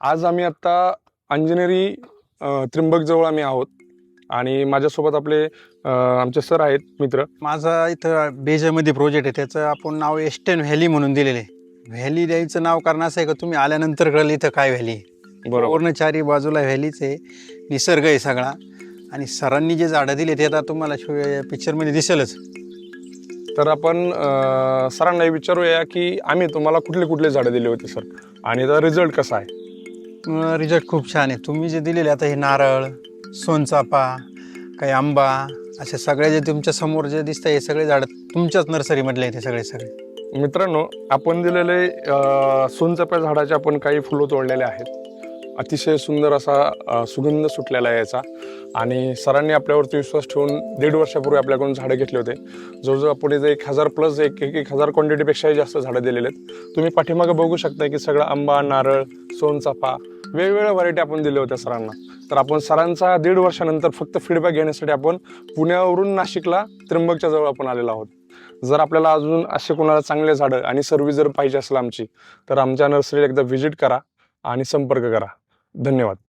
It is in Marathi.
आज आम्ही आत्ता अंजनेरी त्र्यंबकजवळ आम्ही आहोत. आणि माझ्यासोबत आपले आमचे सर आहेत मित्र. माझा इथं बेजामध्ये प्रोजेक्ट आहे. त्याचं आपण नाव एस्टेन व्हॅली म्हणून दिलेलं आहे. व्हॅली द्यायचं नाव कारण असं आहे का तुम्ही आल्यानंतर कळलं इथं काय व्हॅली बरोबर. पूर्ण चारी बाजूला व्हॅलीच आहे. निसर्ग आहे सगळा. आणि सरांनी जे झाडं दिले ते आता तुम्हाला पिक्चरमध्ये दिसेलच. तर आपण सरांना विचारूया की आम्ही तुम्हाला कुठले कुठले झाडं दिले होते सर? आणि त्याचा रिझल्ट कसा आहे? रिझल्ट खूप छान आहे. तुम्ही जे दिलेले आता हे नारळ सोनचापा काही आंबा असे सगळे जे तुमच्यासमोर जे दिसत हे सगळे झाडं तुमच्याच नर्सरीमधले आहेत हे सगळे सगळे. मित्रांनो आपण दिलेले सोनचापा झाडाचे आपण काही फुलं तोडलेले आहेत. अतिशय सुंदर असा सुगंध सुटलेला आहे याचा. आणि सरांनी आपल्यावरती विश्वास ठेवून दीड वर्षापूर्वी आपल्याकडून झाडं घेतले होते. जवळजवळ आपण इथे एक हजार प्लस एक एक एक हजार क्वांटिटीपेक्षाही जास्त झाडं दिलेले आहेत. तुम्ही पाठीमागं बघू शकता की सगळं आंबा नारळ सोनचाफा वेगवेगळ्या व्हरायटी आपण दिल्या होत्या सरांना. तर आपण सरांचा दीड वर्षानंतर फक्त फीडबॅक घेण्यासाठी आपण पुण्यावरून नाशिकला त्र्यंबकच्या जवळ आपण आलेलो आहोत. जर आपल्याला अजून असे कोणाला चांगले झाडं आणि सर्व्हिस जर पाहिजे असेल आमची तर आमच्या नर्सरीला एकदा व्हिजिट करा आणि संपर्क करा. धन्यवाद.